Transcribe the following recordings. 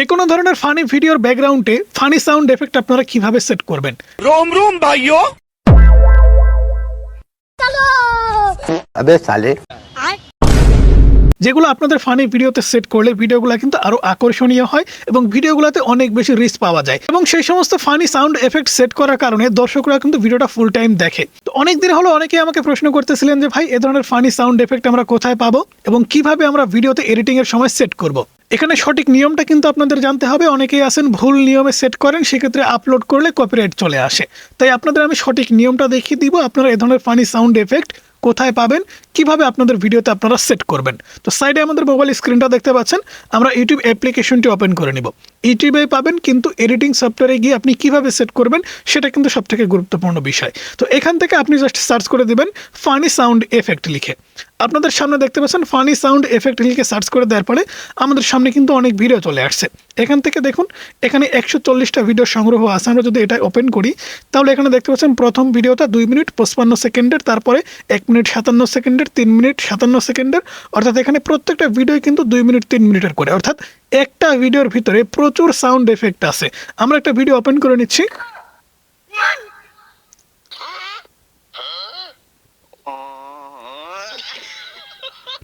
যে কোনো ধরনের ফানি ভিডিওর ব্যাকগ্রাউন্ডে ফানি সাউন্ড এফেক্ট আপনারা কীভাবে সেট করবেন? রোম রোম ভাইও আবে যেগুলো আপনাদের ফানি ভিডিওতে সেট করলে ভিডিওগুলো কিন্তু আরও আকর্ষণীয় হয় এবং ভিডিওগুলোতে অনেক বেশি রিস্ক পাওয়া যায়। এবং সেই সমস্ত ফানি সাউন্ড এফেক্ট সেট করার কারণে দর্শকরা কিন্তু ভিডিওটা ফুল টাইম দেখে। তো অনেক দিন হলো অনেকে আমাকে প্রশ্ন করতেছিলেন যে ভাই এ ধরনের ফানি সাউন্ড এফেক্ট আমরা কোথায় পাবো এবং কীভাবে আমরা ভিডিওতে এডিটিং এর সময় সেট করব? এখানে সঠিক নিয়মটা কিন্তু আপনাদের জানতে হবে। অনেকেই আছেন, ভুল নিয়মে সেট করেন, সেক্ষেত্রে আপলোড করলে কপিরাইট চলে আসে। তাই আপনাদের আমি সঠিক নিয়মটা দেখিয়ে দিব। আপনারা এ ধরনের ফানি সাউন্ড এফেক্ট কোথায় পাবেন? কীভাবে আপনাদের ভিডিওতে আপনারা সেট করবেন? তো সাইডে আমাদের মোবাইল স্ক্রিনটা দেখতে পাচ্ছেন, আমরা ইউটিউব অ্যাপ্লিকেশনটি ওপেন করে নিব। ইউটিউবে পাবেন কিন্তু এডিটিং সফটওয়্যারে গিয়ে আপনি কীভাবে সেট করবেন, সেটা কিন্তু সবথেকে গুরুত্বপূর্ণ বিষয়। তো এখান থেকে আপনি জাস্ট সার্চ করে দেবেন ফানি সাউন্ড এফেক্ট লিখে। আপনাদের সামনে দেখতে পাচ্ছেন ফানি সাউন্ড এফেক্ট লিখে সার্চ করে দেওয়ার পরে আমাদের সামনে কিন্তু অনেক ভিডিও চলে আসছে। এখান থেকে দেখুন, এখানে একশো চল্লিশটা ভিডিও সংগ্রহ আছে। আমরা যদি এটা ওপেন করি, তাহলে এখানে দেখতে পাচ্ছেন, প্রথম ভিডিওটা দুই মিনিট পঁচপান্ন সেকেন্ডের, তারপরে এক মিনিট সাতান্ন সেকেন্ডের তিন মিনিট সাতান্ন সেকেন্ডের, অর্থাৎ এখানে প্রত্যেকটা ভিডিও কিন্তু দুই মিনিট, তিন মিনিটের করে। অর্থাৎ একটা ভিডিওর ভিতরে প্রচুর সাউন্ড এফেক্ট আছে। আমরা একটা ভিডিও ওপেন করে নিচ্ছি।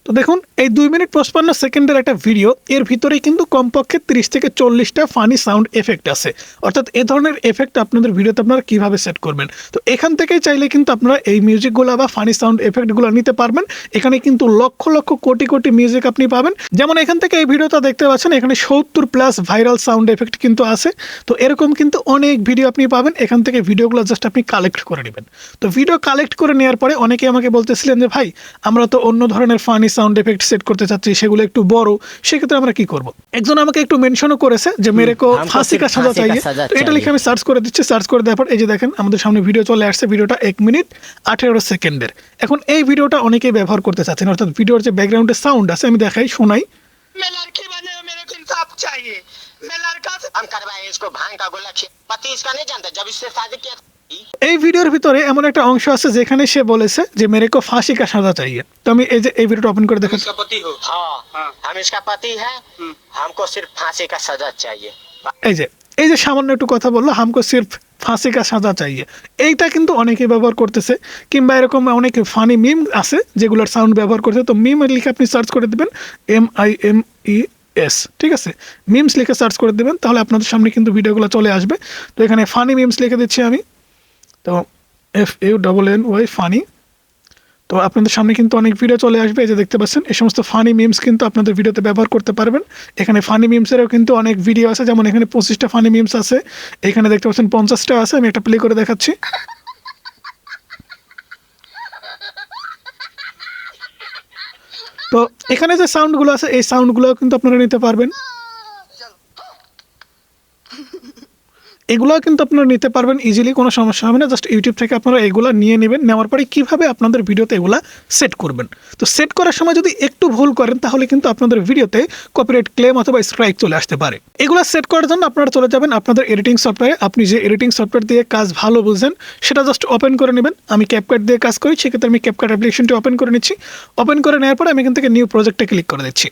তো দেখুন, এই দুই মিনিট পঁচপান্ন সেকেন্ডের একটা ভিডিও এর ভিতরেই কিন্তু কমপক্ষে তিরিশ থেকে চল্লিশটা ফানি সাউন্ড এফেক্ট আছে। অর্থাৎ এ ধরনের এফেক্ট আপনাদের ভিডিওতে আপনারা কীভাবে সেট করবেন? তো এখান থেকেই চাইলে কিন্তু আপনারা এই মিউজিকগুলো বা ফানি সাউন্ড এফেক্টগুলো নিতে পারবেন। এখানে কিন্তু লক্ষ লক্ষ কোটি কোটি মিউজিক আপনি পাবেন। যেমন এখান থেকে এই ভিডিওটা দেখতে পাচ্ছেন, এখানে সত্তর প্লাস ভাইরাল সাউন্ড এফেক্ট কিন্তু আছে। তো এরকম কিন্তু অনেক ভিডিও আপনি পাবেন। এখান থেকে ভিডিওগুলো জাস্ট আপনি কালেক্ট করে নেবেন। তো ভিডিও কালেক্ট করে নেওয়ার পরে অনেকে আমাকে বলতেছিলেন যে, ভাই, আমরা তো অন্য ধরনের ফানি সাউন্ড এফেক্ট সেট করতে চাচ্ছি সেগুলো একটু বড় সেক্ষেত্রে আমরা কি করব একজন আমাকে একটু মেনশনও করেছে যে মেরে কো हमको ফাঁসি কা सिर्फ সাজা फांसी का চাইয়ে सजा তো এটা লিখে चाहिए। আমি সার্চ করে দিচ্ছি সার্চ করে দেওয়ার পর এই যে দেখেন আমাদের সামনে ভিডিও চলে আসছে ভিডিওটা এক মিনিট আঠেরো সেকেন্ডের এখন এই ভিডিওটা অনেকেই ব্যবহার করতে চাচ্ছেন অর্থাৎ ভিডিওর যে ব্যাকগ্রাউন্ডে সাউন্ড আছে আমি দেখাই শোনাই मैं लड़की बने हो मेरे को इंसाफ चाहिए मैं लड़का से हम करवाए इसको भांग का गोला खिया पति इसका नहीं जानता जब इससे शादी किया था, এই ভিডিওর ভিতরে এমন একটা অংশ আছে যেখানে সে বলেছে যে মেরে কো ফাঁসি কা সাজা চাইয়ে তো আমি এই যে এই ভিডিওটা ওপেন করে দেখাচ্ছি इसका पति हो हाँ हाँ। हम इसका पति है हमको सिर्फ फांसी का सजा चाहिए এই যে এই যে সামান্য একটু কথা বললো হামকো সির্ফ ফাঁসি কা সাজা চাইয়ে এইটা কিন্তু অনেকে ব্যবহার করতেছে কিংবা এরকম অনেক ফানি মিম আছে যেগুলোর সাউন্ড ব্যবহার করছে তো মিম লিখে আপনি সার্চ করে দেবেন M I M E S ঠিক আছে মিমস লিখে সার্চ করে দেবেন তাহলে আপনাদের সামনে কিন্তু ভিডিওগুলো চলে আসবে তো এখানে ফানি মিমস লিখে দিচ্ছি আমি তো F U double N Y funny তো আপনাদের সামনে কিন্তু অনেক ভিডিও চলে আসবে যে দেখতে পাচ্ছেন, এই সমস্ত ফানি মিমস কিন্তু আপনাদের ভিডিওতে ব্যবহার করতে পারবেন। এখানে ফানি মিমসেরও কিন্তু অনেক ভিডিও আছে, যেমন এখানে পঁচিশটা ফানি মিমস আছে, এখানে দেখতে পাচ্ছেন পঞ্চাশটা আছে, আমি একটা প্লে করে দেখাচ্ছি। তো এখানে যে সাউন্ডগুলো আছে, এই সাউন্ডগুলো কিন্তু আপনারা নিতে পারবেন। এগুলো কিন্তু আপনারা নিতে পারবেন ইজিলি কোনো সমস্যা হবে না। জাস্ট ইউটিউব থেকে আপনারা এগুলো নিয়ে নেবেন। নেওয়ার পরে কীভাবে আপনাদের ভিডিওতে এগুলা সেট করবেন? তো সেট করার সময় যদি একটু ভুল করেন, তাহলে কিন্তু আপনাদের ভিডিওতে কপিরাইট ক্লেম অথবা স্ট্রাইক চলে আসতে পারে। এগুলো সেট করার জন্য আপনারা চলে যাবেন আপনাদের এডিটিং সফটওয়্যারে আপনি যে এডিটিং সফটওয়্যার দিয়ে কাজ ভালো বুঝেন, সেটা জাস্ট ওপেন করে নেবেন। আমি ক্যাপকাট দিয়ে কাজ করি, সেক্ষেত্রে আমি ক্যাপকাট অ্যাপ্লিকেশনটি ওপেন করে নিচ্ছি। ওপেন করে নেওয়ার পরে আমি এখান থেকে নিউ প্রজেক্টে ক্লিক করে দিচ্ছি।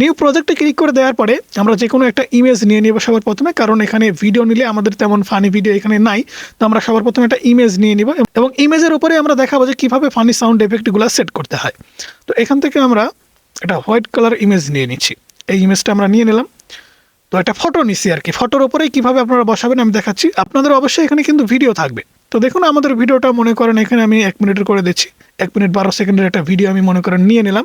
নিউ প্রজেক্টে ক্লিক করে দেওয়ার পরে আমরা যে কোনো একটা ইমেজ নিয়ে নিব সবার প্রথমে। কারণ এখানে ভিডিও নিলে আমাদের তেমন ফানি ভিডিও এখানে নাই। তো আমরা সবার প্রথমে একটা ইমেজ নিয়ে নিব এবং ইমেজের উপরে আমরা দেখাবো যে কীভাবে ফানি সাউন্ড এফেক্টগুলো সেট করতে হয়। তো এখান থেকে আমরা একটা হোয়াইট কালার ইমেজ নিয়ে নিচ্ছি। এই ইমেজটা আমরা নিয়ে নিলাম। তো একটা ফটো নিচ্ছি আর কি। ফটোর উপরেই কীভাবে আপনারা বসাবেন আমি দেখাচ্ছি। আপনাদের অবশ্যই এখানে কিন্তু ভিডিও থাকবে। তো দেখুন, আমাদের ভিডিওটা মনে করেন এখানে আমি এক মিনিটের করে দিচ্ছি। এক মিনিট বারো সেকেন্ডের একটা ভিডিও আমি মনে করেন নিয়ে নিলাম।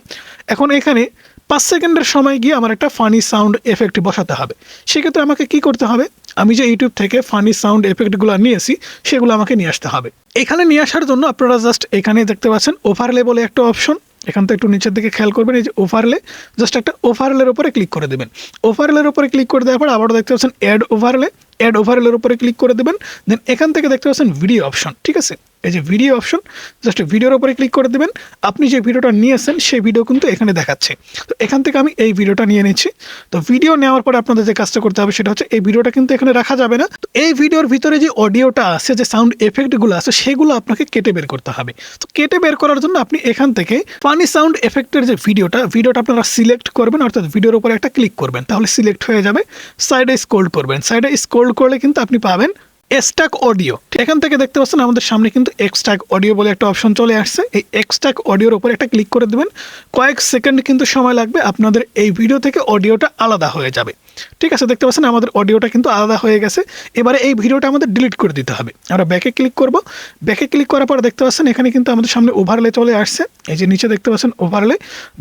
এখন এখানে পাঁচ সেকেন্ডের সময় গিয়ে আমার একটা ফানি সাউন্ড এফেক্ট বসাতে হবে। সেক্ষেত্রে আমাকে কি করতে হবে? আমি যে ইউটিউব থেকে ফানি সাউন্ড এফেক্টগুলো নিয়েছি, সেগুলো আমাকে নিয়ে আসতে হবে। এখানে নিয়ে আসার জন্য আপনারা জাস্ট এখানে দেখতে পাচ্ছেন ওভারলে বলে একটা অপশন এখান থেকে একটু নিচের দিকে খেয়াল করবেন, এই যে ওভারলে জাস্ট একটা ওভারলের উপরে ক্লিক করে দেবেন। ওভারলের উপরে ক্লিক করে দেওয়ার পর আবারও দেখতে পাচ্ছেন অ্যাড ওভারলে অ্যাড ওভারলের উপরে ক্লিক করে দেবেন। দেন এখান থেকে দেখতে পাচ্ছেন ভিডিও অপশন ঠিক আছে? এই যে ভিডিও অপশন জাস্ট ভিডিওর উপরে ক্লিক করে দেবেন। আপনি যে ভিডিওটা নিয়েছেন, সেই ভিডিও কিন্তু এখানে দেখাচ্ছে। তো এখান থেকে আমি এই ভিডিওটা নিয়ে নিচ্ছি। তো ভিডিও নেওয়ার পরে আপনাদের যে কাজটা করতে হবে, সেটা হচ্ছে এই ভিডিওটা কিন্তু এখানে রাখা যাবে না। তো এই ভিডিওর ভিতরে যে অডিওটা আছে, যে সাউন্ড এফেক্টগুলো আছে, সেগুলো আপনাকে কেটে বের করতে হবে। তো কেটে বের করার জন্য আপনি এখান থেকে ফানি সাউন্ড এফেক্টের যে ভিডিওটা ভিডিওটা আপনারা সিলেক্ট করবেন, অর্থাৎ ভিডিওর উপরে একটা ক্লিক করবেন। তাহলে সিলেক্ট হয়ে যাবে। সাইডে স্কোল্ড করবেন। সাইডে স্কোল্ড করলে কিন্তু আপনি পাবেন এক্সট্যাক অডিও এখান থেকে দেখতে পাচ্ছেন আমাদের সামনে কিন্তু এক্সট্যাক অডিও বলে একটা অপশন চলে আসছে। এই এক্সট্যাক অডিওর উপরে একটা ক্লিক করে দেবেন। কয়েক সেকেন্ড কিন্তু সময় লাগবে, আপনাদের এই ভিডিও থেকে অডিওটা আলাদা হয়ে যাবে। ঠিক আছে, দেখতে পাচ্ছেন আমাদের অডিওটা কিন্তু আলাদা হয়ে গেছে। এবারে এই ভিডিওটা আমাদের ডিলিট করে দিতে হবে। আমরা ব্যাকে ক্লিক করব। ব্যাকে ক্লিক করার পর দেখতে পাচ্ছেন এখানে কিন্তু আমাদের সামনে ওভারলে চলে আসছে। এই যে নিচে দেখতে পাচ্ছেন ওভারলে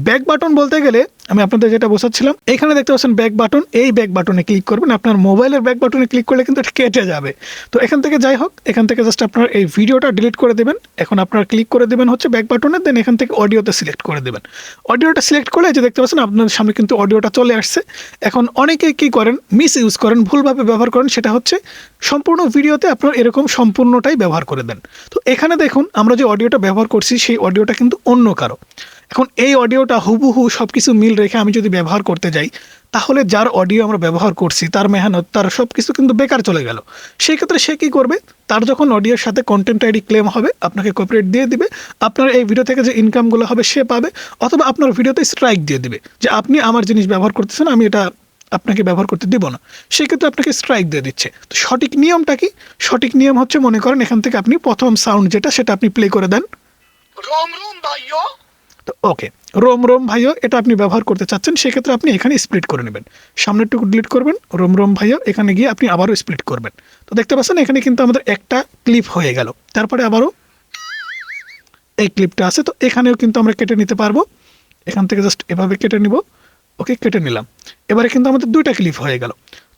ব্যাক বাটন বলতে গেলে আমি আপনাদের যেটা বোঝাচ্ছিলাম, এখানে দেখতে পাচ্ছেন ব্যাক বাটন এই ব্যাক বাটনে ক্লিক করবেন, আপনার মোবাইলের ব্যাক বাটনে ক্লিক করলে কিন্তু এটা কেটে যাবে। তো এখান থেকে যাই হোক, এখান থেকে জাস্ট আপনার এই ভিডিওটা ডিলিট করে দেবেন, এখন আপনার ক্লিক করে দেবেন হচ্ছে ব্যাক বাটনে দেন এখান থেকে অডিওতে সিলেক্ট করে দেবেন। অডিওটা সিলেক্ট করলে যে দেখতে পাচ্ছেন, আপনার সামনে কিন্তু অডিওটা চলে আসছে। এখন অনেকে কি করেন মিস ইউজ করেন, ভুলভাবে ব্যবহার করেন, সেটা হচ্ছে সম্পূর্ণ ভিডিওতে আপনার এরকম সম্পূর্ণটাই ব্যবহার করে দেন। তো এখানে দেখুন, আমরা যে অডিওটা ব্যবহার করছি, সেই অডিওটা কিন্তু অন্য কারও। এখন এই অডিওটা হুবহু সব কিছু মিল রেখে আমি যদি ব্যবহার করতে যাই, তাহলে যার অডিও আমরা ব্যবহার করছি, তার মেহনত, তার সব কিছু কিন্তু বেকার চলে গেল। সেই ক্ষেত্রে সে কী করবে? তার যখন অডিওর সাথে কন্টেন্ট আইডি ক্লেম হবে, আপনাকে কপিরাইট দিয়ে দিবে, আপনার এই ভিডিও থেকে যে ইনকামগুলো হবে সে পাবে, অথবা আপনার ভিডিওতে স্ট্রাইক দিয়ে দিবে, যে আপনি আমার জিনিস ব্যবহার করতেছেন, আমি এটা আপনাকে ব্যবহার করতে দেবো না। সেক্ষেত্রে আপনাকে স্ট্রাইক দিয়ে দিচ্ছে। তো সঠিক নিয়মটা কি? সঠিক নিয়ম হচ্ছে, মনে করেন এখান থেকে আপনি প্রথম সাউন্ড যেটা, সেটা আপনি প্লে করে দেন। রোম রোম ভাইও তো ওকে রোম রোম ভাইও এটা আপনি ব্যবহার করতে চাচ্ছেন, সেক্ষেত্রে আপনি এখানে স্প্লিট করে নেবেন। সামনেরটুকু ডিলিট করবেন রোম রোম ভাইও এখানে গিয়ে আপনি আবারও স্প্লিট করবেন। তো দেখতে পাচ্ছেন, এখানে কিন্তু আমাদের একটা ক্লিপ হয়ে গেল। তারপরে আবারও এই ক্লিপটা আছে, তো এখানেও কিন্তু আমরা কেটে নিতে পারব। এখান থেকে জাস্ট এভাবে কেটে নিব। ওকে কেটে নিলাম। এবারে কিন্তু আমাদের দুইটা ক্লিপ হয়ে গেল।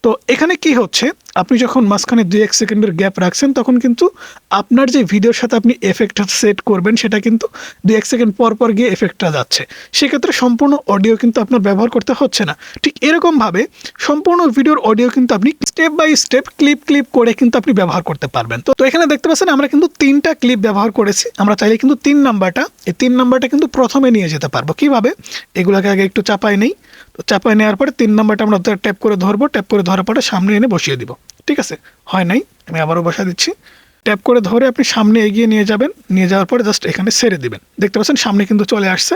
তো এখানে কি হচ্ছে আপনি যখন মাঝখানে দুই এক সেকেন্ডের গ্যাপ রাখছেন, তখন কিন্তু আপনার যে ভিডিওর সাথে আপনি এফেক্টটা সেট করবেন, সেটা কিন্তু দুই এক সেকেন্ড পর পর গিয়ে এফেক্টটা যাচ্ছে। সেক্ষেত্রে সম্পূর্ণ অডিও কিন্তু আপনার ব্যবহার করতে হচ্ছে না। ঠিক এরকমভাবে সম্পূর্ণ ভিডিওর অডিও কিন্তু আপনি step by step clip clip করে কিন্তু আপনি ব্যবহার করতে পারবেন। তো তো এখানে দেখতে পাচ্ছেন, আমরা কিন্তু তিনটা ক্লিপ ব্যবহার করেছি। আমরা চাইলে কিন্তু তিন নাম্বারটা, এই তিন নাম্বারটা কিন্তু প্রথমে নিয়ে যেতে পারব। কীভাবে? এগুলোকে আগে একটু চাপায় নেই। তো চাপায় নেওয়ার পরে তিন নাম্বারটা আমরা ট্যাপ করে ধরবো। ট্যাপ করে ধরার পরে সামনে এনে বসিয়ে দিব। ঠিক আছে? হয় নাই? আমি আবারও বসা দিচ্ছি। ট্যাপ করে ধরে আপনি সামনে এগিয়ে নিয়ে যাবেন। নিয়ে যাওয়ার পরে জাস্ট এখানে সেরে দিবেন। দেখতে পাচ্ছেন সামনে কিন্তু চলে আসছে।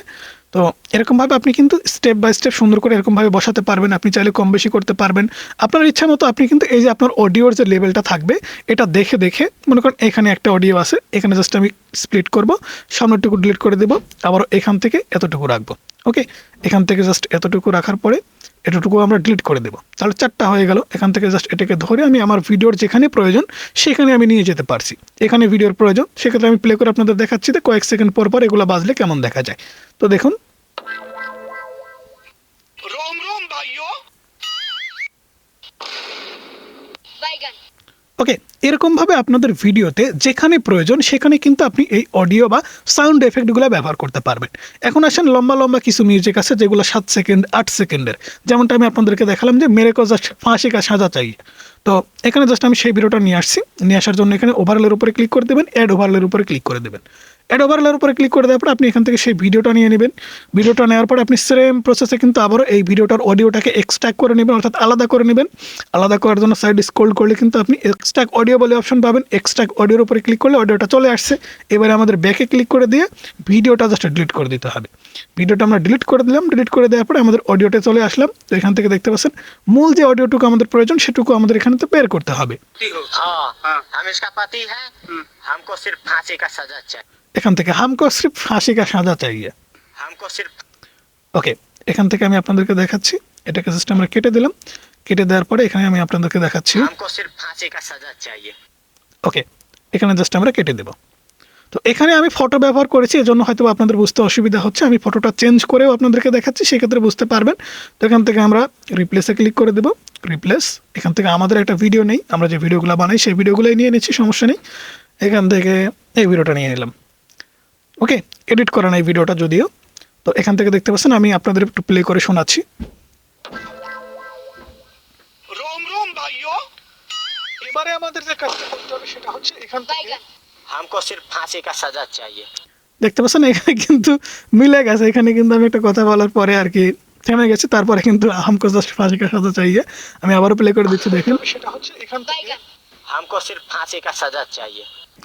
তো এরকমভাবে আপনি কিন্তু স্টেপ বাই স্টেপ সুন্দর করে এরকমভাবে বসাতে পারবেন। আপনি চাইলে কম বেশি করতে পারবেন। আপনার ইচ্ছা মতো আপনি কিন্তু এই যে আপনার অডিওর যে লেভেলটা থাকবে, এটা দেখে দেখে মনে করেন এখানে একটা অডিও আছে, এখানে জাস্ট আমি স্প্লিট করব, সামনেরটুকু ডিলিট করে দেবো আবার এখান থেকে এতটুকু রাখব। ওকে এখান থেকে জাস্ট এতটুকু রাখার পরে এতটুকু আমরা ডিলিট করে দেবো। তাহলে চারটা হয়ে গেল। এখান থেকে জাস্ট এটাকে ধরে আমি আমার ভিডিওর যেখানে প্রয়োজন, সেখানে আমি নিয়ে যেতে পারছি। এখানে ভিডিওর প্রয়োজন, সেক্ষেত্রে আমি প্লে করে আপনাদের দেখাচ্ছি যে কয়েক সেকেন্ড পর পর এগুলো বাজলে কেমন দেখা যায়। তো দেখুন। ওকে এরকমভাবে আপনাদের ভিডিওতে যেখানে প্রয়োজন সেখানে কিন্তু আপনি এই অডিও বা সাউন্ড এফেক্টগুলো ব্যবহার করতে পারবেন। এখন আসেন লম্বা লম্বা কিছু মিউজিক আছে যেগুলো সাত সেকেন্ড আট সেকেন্ডের। যেমনটা আমি আপনাদেরকে দেখালাম যে মেরেকো জাস্ট ফাঁসি কা সাজা চাই তো এখানে জাস্ট আমি সেই ভিডিওটা নিয়ে আসছি। নিয়ে আসার জন্য এখানে ওভারলের উপরে ক্লিক করে দেবেন অ্যাড ওভারলের উপরে ক্লিক করে দেবেন। অ্যাড ওভারলার উপরে ক্লিক করে দেওয়ার পর আপনি এখান থেকে সেই ভিডিওটা নিয়ে নেবেন। ভিডিওটা নেওয়ার পর আপনি সেম প্রসেসে কিন্তু আবারও এই ভিডিওটার অডিওটাকে এক্সট্রাক করে নেবেন অর্থাৎ আলাদা করে নেবেন। আলাদা করার জন্য সাইড স্কোল্ড করলে কিন্তু আপনি এক্সট্রাক অডিও বলে অপশন পাবেন। এক্সট্রাক অডিওর উপরে ক্লিক করলে অডিওটা চলে আসছে। এবারে আমাদের ব্যাকে ক্লিক করে দিয়ে ভিডিওটা জাস্ট ডিলিট করে দিতে হবে। ভিডিওটা আমরা ডিলিট করে দিলাম। ডিলিট করে দেওয়ার পরে আমাদের অডিওটা চলে আসলাম। তো এখান থেকে দেখতে পাচ্ছেন মূল যে অডিওটুকু আমাদের প্রয়োজন সেটুকু আমাদের এখানে তো বের করতে হবে। হ্যাঁ হ্যাঁ। হ্যাঁ। এখান থেকে হামকো সির্ফ ফাঁসি কা সাজা চাই হামকো সির্ফ ওকে এখান থেকে আমি আপনাদেরকে দেখাচ্ছি। এটাকে জাস্ট আমরা কেটে দিলাম। কেটে দেওয়ার পরে এখানে আমি আপনাদেরকে দেখাচ্ছি। হামকো সির্ফ ফাঁসি কা সাজা ওকে এখানে জাস্ট আমরা কেটে দেব। তো এখানে আমি ফটো ব্যবহার করেছি এজন্য হয়তো আপনাদের বুঝতে অসুবিধা হচ্ছে। আমি ফটোটা চেঞ্জ করেও আপনাদেরকে দেখাচ্ছি সেক্ষেত্রে বুঝতে পারবেন। তো এখান থেকে আমরা রিপ্লেসে ক্লিক করে দেব। রিপ্লেস এখান থেকে আমাদের একটা ভিডিও নেই। আমরা যে ভিডিওগুলো বানাই সেই ভিডিওগুলোই নিয়ে নিচ্ছি সমস্যা নেই। এখান থেকে এই ভিডিওটা নিয়ে নিলাম। ওকে এডিট করা নাই ভিডিওটা যদিও তো এখান থেকে দেখতে পাচ্ছেন আমি আপনাদের একটু প্লে করে শোনাচ্ছি रोम रोम भाइयों এবারে আমাদের যে কাজটা করতে হবে সেটা হচ্ছে এখান থেকে বাইগান हमको सिर्फ फांसी का सजा चाहिए দেখতে পাচ্ছেন এখানে কিন্তু মিলে গেছে এখানে কিন্তু আমি একটা কথা বলার পরে আর কি থেমে গেছে তারপরে কিন্তু হামকো জাস্ট ফাঁসিকা সাজা চাইয়ে আমি আবারও প্লে করে দিচ্ছি দেখেন সেটা হচ্ছে এখান থেকে बैगन हमको सिर्फ फांसी का सजा चाहिए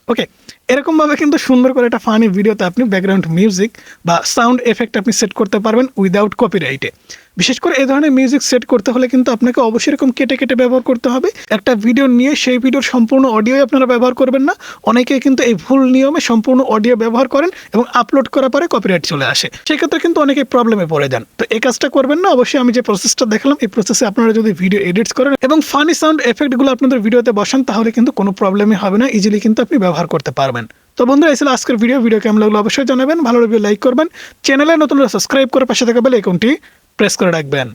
ওকে এরকমভাবে কিন্তু সুন্দর করে একটা ফানি ভিডিওতে আপনি ব্যাকগ্রাউন্ড মিউজিক বা সাউন্ড এফেক্ট আপনি সেট করতে পারবেন উইদাউট কপিরাইটে বিশেষ করে এই ধরনের মিউজিক সেট করতে হলে কিন্তু আপনাকে অবশ্যই এরকম কেটে কেটে ব্যবহার করতে হবে। একটা ভিডিও নিয়ে সেই ভিডিওর সম্পূর্ণ অডিও আপনারা ব্যবহার করবেন না। অনেকেই কিন্তু এই ভুল নিয়মে সম্পূর্ণ অডিও ব্যবহার করেন এবং আপলোড করার পরে কপিরাইট চলে আসে। সেক্ষেত্রে কিন্তু অনেকেই প্রবলেমে পড়ে যান। তো এই কাজটা করবেন না। অবশ্যই আমি যে প্রসেসটা দেখালাম, এই প্রসেসে আপনারা যদি ভিডিও এডিটস করেন এবং ফানি সাউন্ড এফেক্টগুলো আপনাদের ভিডিওতে বসান, তাহলে কিন্তু কোনো প্রবলেমই হবে না। ইজিলি কিন্তু আপনি ব্যবহার করতে পারবেন। তো বন্ধুরা ছিল আজকের ভিডিও ভিডিও কেমন লাগল অবশ্যই জানাবেন। ভালো লাগলে লাইক করবেন। চ্যানেলে নতুন সাবস্ক্রাইব করে পাশে থাকা বেল আইকনটি প্রেস করে রাখবেন।